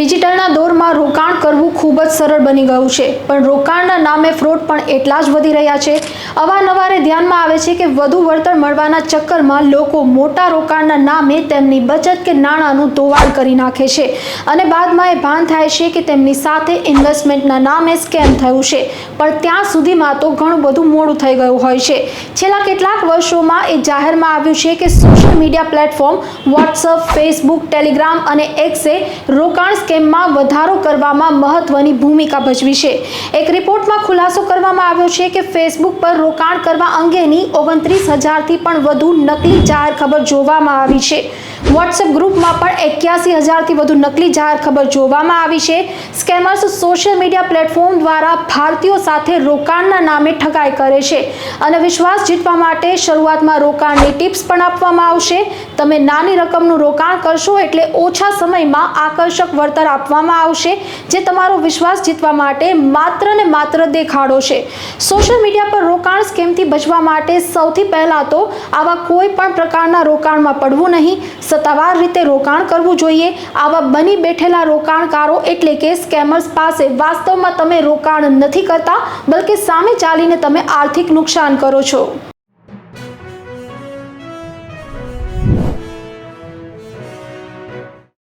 ડિજિટલના દોરમાં રોકાણ કરવું ખૂબ જ સરળ બની ગયું છે. પણ રોકાણના નામે ફ્રોડ પણ એટલા જ વધી રહ્યા છે. અવારનવારે ધ્યાનમાં આવે છે કે વધુ વળતર મળવાના ચક્કરમાં લોકો મોટા રોકાણના નામે તેમની બચત કે નાણાંનું ધોવાણ કરી નાખે છે. અને બાદમાં એ ભાન થાય છે કે તેમની સાથે ઇન્વેસ્ટમેન્ટના નામે સ્કેમ થયું છે. પણ ત્યાં સુધીમાં તો ઘણું બધું મોડું થઈ ગયું હોય છે. છેલ્લા કેટલાક વર્ષોમાં એ જાહેરમાં આવ્યું છે કે social media platform, WhatsApp, Facebook, Telegram અને એક્સે રોકાણ સ્કેમમાં વધારો કરવામાં મહત્વની ભૂમિકા ભજવી છે. એક રિપોર્ટમાં ખુલાસો કરવામાં આવ્યો છે કે ફેસબુક પર રોકાણ કરવા અંગેની ઓગણત્રીસ હજારથી પણ વધુ નકલી જાહેર ખબર જોવામાં આવી છે. વોટ્સએપ ગ્રુપમાં પણ એક્યાસી હજારથી વધુ નકલી જાહેર ખબર જોવામાં આવી છે. સ્કેમર્સ સોશિયલ મીડિયા પ્લેટફોર્મ દ્વારા ભારતીયો સાથે રોકાણના નામે ઠગાઈ કરે છે અને વિશ્વાસ જીતવા માટે શરૂઆતમાં રોકાણની ટિપ્સ પણ આપવામાં આવશે. તમે નાની રકમનું રોકાણ કરશો એટલે ઓછા સમયમાં આકર્ષક વળતર આપવામાં આવશે, જે તમારો વિશ્વાસ જીતવા માટે માત્ર ને માત્ર દેખાડો છે. સોશિયલ મીડિયા પર રોકાણ સ્કેમથી બચવા માટે સૌથી પહેલાં તો આવા કોઈ પણ પ્રકારના રોકાણમાં પડવું નહીં. સત્તાવાર રીતે રોકાણ કરવું જોઈએ. આવા બની બેઠેલા રોકાણકારો એટલે કે સ્કેમર્સ પાસે વાસ્તવમાં તમે રોકાણ નથી કરતા, બલકે સામે ચાલીને તમે આર્થિક નુકસાન કરો છો.